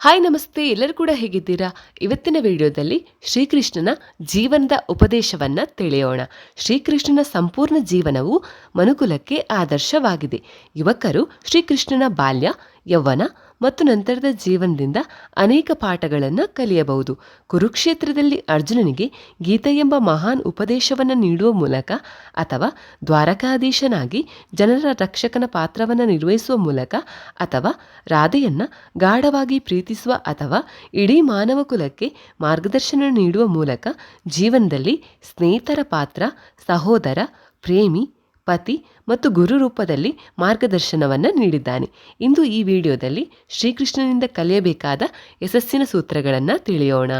Hi ನಮಸ್ತೆ. ಎಲ್ಲರೂ ಕೂಡ ಹೇಗಿದ್ದೀರಾ? ಇವತ್ತಿನ ವಿಡಿಯೋದಲ್ಲಿ ಶ್ರೀಕೃಷ್ಣನ ಜೀವನದ ಉಪದೇಶವನ್ನ ತಿಳಿಯೋಣ. ಶ್ರೀಕೃಷ್ಣನ ಸಂಪೂರ್ಣ ಜೀವನವು ಮನುಕುಲಕ್ಕೆ ಆದರ್ಶವಾಗಿದೆ. ಯುವಕರು ಶ್ರೀಕೃಷ್ಣನ ಬಾಲ್ಯ, ಯೌವನ ಮತ್ತು ನಂತರದ ಜೀವನದಿಂದ ಅನೇಕ ಪಾಠಗಳನ್ನು ಕಲಿಯಬಹುದು. ಕುರುಕ್ಷೇತ್ರದಲ್ಲಿ ಅರ್ಜುನನಿಗೆ ಗೀತೆ ಎಂಬ ಮಹಾನ್ ಉಪದೇಶವನ್ನು ನೀಡುವ ಮೂಲಕ ಅಥವಾ ದ್ವಾರಕಾಧೀಶನಾಗಿ ಜನರ ರಕ್ಷಕನ ಪಾತ್ರವನ್ನು ನಿರ್ವಹಿಸುವ ಮೂಲಕ ಅಥವಾ ರಾಧೆಯನ್ನು ಗಾಢವಾಗಿ ಪ್ರೀತಿಸುವ ಅಥವಾ ಇಡೀ ಮಾನವ ಕುಲಕ್ಕೆ ಮಾರ್ಗದರ್ಶನ ನೀಡುವ ಮೂಲಕ ಜೀವನದಲ್ಲಿ ಸ್ನೇಹಿತರ ಪಾತ್ರ, ಸಹೋದರ, ಪ್ರೇಮಿ ಪತಿ ಮತ್ತು ಗುರು ರೂಪದಲ್ಲಿ ಮಾರ್ಗದರ್ಶನವನ್ನು ನೀಡಿದ್ದಾನೆ. ಇಂದು ಈ ವಿಡಿಯೋದಲ್ಲಿ ಶ್ರೀಕೃಷ್ಣನಿಂದ ಕಲಿಯಬೇಕಾದ ಯಶಸ್ಸಿನ ಸೂತ್ರಗಳನ್ನು ತಿಳಿಯೋಣ.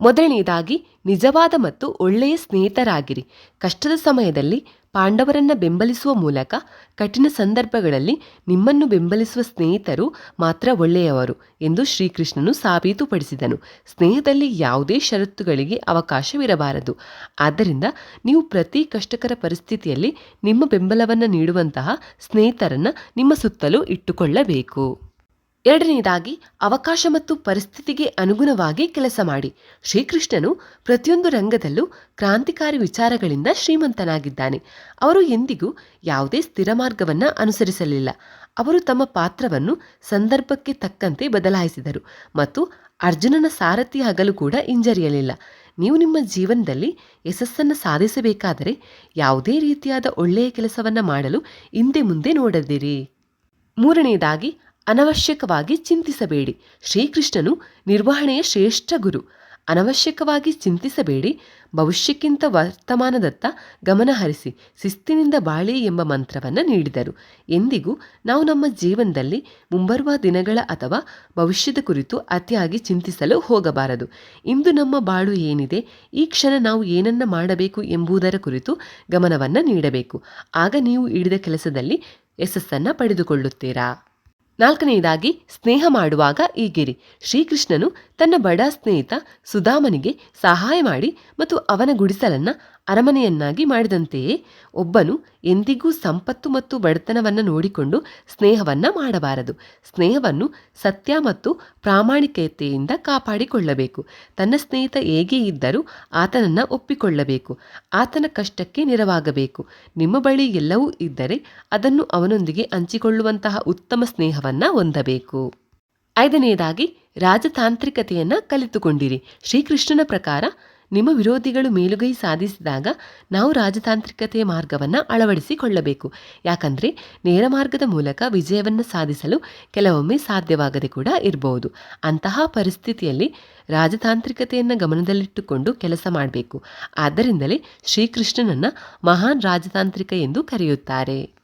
ಮೊದಲನೆಯದಾಗಿ ನಿಜವಾದ ಮತ್ತು ಒಳ್ಳೆಯ ಸ್ನೇಹಿತರಾಗಿರಿ. ಕಷ್ಟದ ಸಮಯದಲ್ಲಿ ಪಾಂಡವರನ್ನ ಬೆಂಬಲಿಸುವ ಮೂಲಕ ಕಠಿಣ ಸಂದರ್ಭಗಳಲ್ಲಿ ನಿಮ್ಮನ್ನು ಬೆಂಬಲಿಸುವ ಸ್ನೇಹಿತರು ಮಾತ್ರ ಒಳ್ಳೆಯವರು ಎಂದು ಶ್ರೀಕೃಷ್ಣನು ಸಾಬೀತುಪಡಿಸಿದನು. ಸ್ನೇಹದಲ್ಲಿ ಯಾವುದೇ ಷರತ್ತುಗಳಿಗೆ ಅವಕಾಶವಿರಬಾರದು. ಆದ್ದರಿಂದ ನೀವು ಪ್ರತಿ ಕಷ್ಟಕರ ಪರಿಸ್ಥಿತಿಯಲ್ಲಿ ನಿಮ್ಮ ಬೆಂಬಲವನ್ನು ನೀಡುವಂತಹ ಸ್ನೇಹಿತರನ್ನು ನಿಮ್ಮ ಸುತ್ತಲೂ ಇಟ್ಟುಕೊಳ್ಳಬೇಕು. ಎರಡನೆಯದಾಗಿ ಅವಕಾಶ ಮತ್ತು ಪರಿಸ್ಥಿತಿಗೆ ಅನುಗುಣವಾಗಿ ಕೆಲಸ ಮಾಡಿ. ಶ್ರೀಕೃಷ್ಣನು ಪ್ರತಿಯೊಂದು ರಂಗದಲ್ಲೂ ಕ್ರಾಂತಿಕಾರಿ ವಿಚಾರಗಳಿಂದ ಶ್ರೀಮಂತನಾಗಿದ್ದಾನೆ. ಅವರು ಎಂದಿಗೂ ಯಾವುದೇ ಸ್ಥಿರ ಮಾರ್ಗವನ್ನು ಅನುಸರಿಸಲಿಲ್ಲ. ಅವರು ತಮ್ಮ ಪಾತ್ರವನ್ನು ಸಂದರ್ಭಕ್ಕೆ ತಕ್ಕಂತೆ ಬದಲಾಯಿಸಿದರು ಮತ್ತು ಅರ್ಜುನನ ಸಾರಥಿ ಹಗಲು ಕೂಡ ಹಿಂಜರಿಯಲಿಲ್ಲ. ನೀವು ನಿಮ್ಮ ಜೀವನದಲ್ಲಿ ಯಶಸ್ಸನ್ನು ಸಾಧಿಸಬೇಕಾದರೆ ಯಾವುದೇ ರೀತಿಯಾದ ಒಳ್ಳೆಯ ಕೆಲಸವನ್ನು ಮಾಡಲು ಹಿಂದೆ ಮುಂದೆ ನೋಡದಿರಿ. ಮೂರನೆಯದಾಗಿ ಅನವಶ್ಯಕವಾಗಿ ಚಿಂತಿಸಬೇಡಿ. ಶ್ರೀಕೃಷ್ಣನು ನಿರ್ವಹಣೆಯ ಶ್ರೇಷ್ಠ ಗುರು. ಅನವಶ್ಯಕವಾಗಿ ಚಿಂತಿಸಬೇಡಿ. ಭವಿಷ್ಯಕ್ಕಿಂತ ವರ್ತಮಾನದತ್ತ ಗಮನಹರಿಸಿ ಶಿಸ್ತಿನಿಂದ ಬಾಳಿ ಎಂಬ ಮಂತ್ರವನ್ನು ನೀಡಿದರು. ಎಂದಿಗೂ ನಾವು ನಮ್ಮ ಜೀವನದಲ್ಲಿ ಮುಂಬರುವ ದಿನಗಳ ಅಥವಾ ಭವಿಷ್ಯದ ಕುರಿತು ಅತಿಯಾಗಿ ಚಿಂತಿಸಲು ಹೋಗಬಾರದು. ಇಂದು ನಮ್ಮ ಬಾಳು ಏನಿದೆ, ಈ ಕ್ಷಣ ನಾವು ಏನನ್ನ ಮಾಡಬೇಕು ಎಂಬುದರ ಕುರಿತು ಗಮನವನ್ನು ನೀಡಬೇಕು. ಆಗ ನೀವು ಹಿಡಿದ ಕೆಲಸದಲ್ಲಿ ಯಶಸ್ಸನ್ನು ಪಡೆದುಕೊಳ್ಳುತ್ತೀರಾ? ನಾಲ್ಕನೆಯದಾಗಿ ಸ್ನೇಹ ಮಾಡುವಾಗ ಈಗಿರಿ. ಶ್ರೀಕೃಷ್ಣನು ತನ್ನ ಬಡ ಸ್ನೇಹಿತ ಸುಧಾಮನಿಗೆ ಸಹಾಯ ಮಾಡಿ ಮತ್ತು ಅವನ ಗುಡಿಸಲನ್ನ ಅರಮನೆಯನ್ನಾಗಿ ಮಾಡಿದಂತೆಯೇ ಒಬ್ಬನು ಎಂದಿಗೂ ಸಂಪತ್ತು ಮತ್ತು ಬಡತನವನ್ನು ನೋಡಿಕೊಂಡು ಸ್ನೇಹವನ್ನ ಮಾಡಬಾರದು. ಸ್ನೇಹವನ್ನು ಸತ್ಯ ಮತ್ತು ಪ್ರಾಮಾಣಿಕತೆಯಿಂದ ಕಾಪಾಡಿಕೊಳ್ಳಬೇಕು. ತನ್ನ ಸ್ನೇಹಿತ ಹೇಗೆ ಇದ್ದರೂ ಆತನನ್ನು ಒಪ್ಪಿಕೊಳ್ಳಬೇಕು. ಆತನ ಕಷ್ಟಕ್ಕೆ ನೆರವಾಗಬೇಕು. ನಿಮ್ಮ ಬಳಿ ಎಲ್ಲವೂ ಇದ್ದರೆ ಅದನ್ನು ಅವನೊಂದಿಗೆ ಹಂಚಿಕೊಳ್ಳುವಂತಹ ಉತ್ತಮ ಸ್ನೇಹವನ್ನು ಹೊಂದಬೇಕು. ಐದನೆಯದಾಗಿ ರಾಜತಾಂತ್ರಿಕತೆಯನ್ನು ಕಲಿತುಕೊಂಡಿರಿ. ಶ್ರೀಕೃಷ್ಣನ ಪ್ರಕಾರ ನಿಮ್ಮ ವಿರೋಧಿಗಳು ಮೇಲುಗೈ ಸಾಧಿಸಿದಾಗ ನಾವು ರಾಜತಾಂತ್ರಿಕತೆಯ ಮಾರ್ಗವನ್ನು ಅಳವಡಿಸಿಕೊಳ್ಳಬೇಕು. ಯಾಕಂದರೆ ನೇರ ಮಾರ್ಗದ ಮೂಲಕ ವಿಜಯವನ್ನು ಸಾಧಿಸಲು ಕೆಲವೊಮ್ಮೆ ಸಾಧ್ಯವಾಗದೆ ಕೂಡ ಇರಬಹುದು ಅಂತಹ ಪರಿಸ್ಥಿತಿಯಲ್ಲಿ ರಾಜತಾಂತ್ರಿಕತೆಯನ್ನು ಗಮನದಲ್ಲಿಟ್ಟುಕೊಂಡು ಕೆಲಸ ಮಾಡಬೇಕು. ಆದ್ದರಿಂದಲೇ ಶ್ರೀಕೃಷ್ಣನನ್ನು ಮಹಾನ್ ರಾಜತಾಂತ್ರಿಕ ಎಂದು ಕರೆಯುತ್ತಾರೆ.